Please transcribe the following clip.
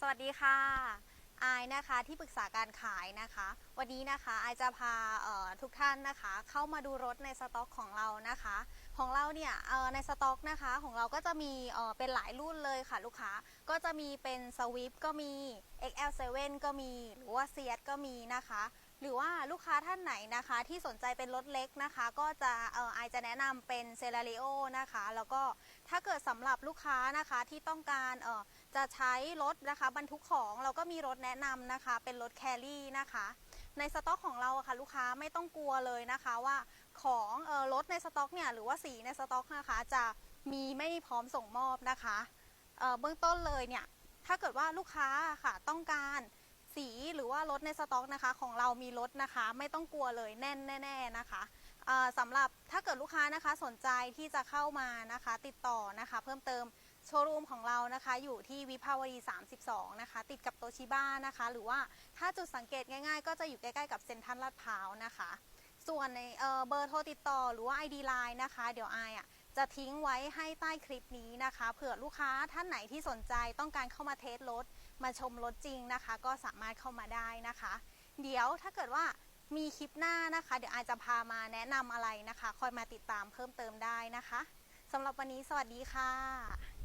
สวัสดีค่ะอายนะคะที่ปรึกษาการขายนะคะ วันนี้นะคะอายจะพาทุกท่านนะคะ เข้ามาดูรถในสต็อกของเรานะคะ ของเราเนี่ยในสต็อกนะคะของเราก็จะมีเอ่อเป็นหลายรุ่นเลยค่ะลูกค้าก็จะมีเป็นสวิฟก็มี XL7 ก็มีหรือว่าเซียก็มีนะคะ หรือว่าลูกค้าท่านไหนนะคะที่สนใจเป็นรถเล็กนะคะ ก็จะเออไอจะแนะนำเป็นเซราริโอนะคะ แล้วก็ถ้าเกิดสำหรับลูกค้านะคะที่ต้องการเออจะใช้รถนะคะบรรทุกของเราก็มีรถแนะนำนะคะ เป็นรถแครี่นะคะในสต็อกของเราะค่ะลูกค้าไม่ต้องกลัวเลยนะคะว่าของเออรถในสต็อกเนี่ยหรือว่าสีในสต็อกนะคะจะมีไม่พร้อมส่งมอบนะคะเออเบื้องต้นเลยเนี่ยถ้าเกิดว่าลูกค้าค่ะต้องการ สีหรือว่ารถในสต็อกนะคะของเรามีรถนะคะ ไม่ต้องกลัวเลยแน่นแน่ๆนะคะสำหรับถ้าเกิดลูกค้านะคะสนใจที่จะเข้ามานะคะ ติดต่อนะคะ เพิ่มเติมโชว์รูมของเรานะคะ อยู่ที่วิภาวดี 32 นะคะ ติดกับโตชิบ้านะคะ หรือว่าถ้าจุดสังเกตง่าย ๆ ก็จะอยู่ใกล้ๆกับเซ็นทรัลลาดพร้าวนะคะ ส่วนในเเบอร์โทรติดต่อหรือว่า ID Line นะคะ เดี๋ยวอายอะ จะทิ้งไว้ให้ใต้คลิปนี้นะคะ เผื่อลูกค้าท่านไหนที่สนใจต้องการเข้ามาเทสรถ มาชมรถจริงนะคะ ก็สามารถเข้ามาได้นะคะ เดี๋ยวถ้าเกิดว่ามีคลิปหน้านะคะ เดี๋ยวอาจจะพามาแนะนำอะไรนะคะ คอยมาติดตามเพิ่มเติมได้นะคะสำหรับวันนี้สวัสดีค่ะ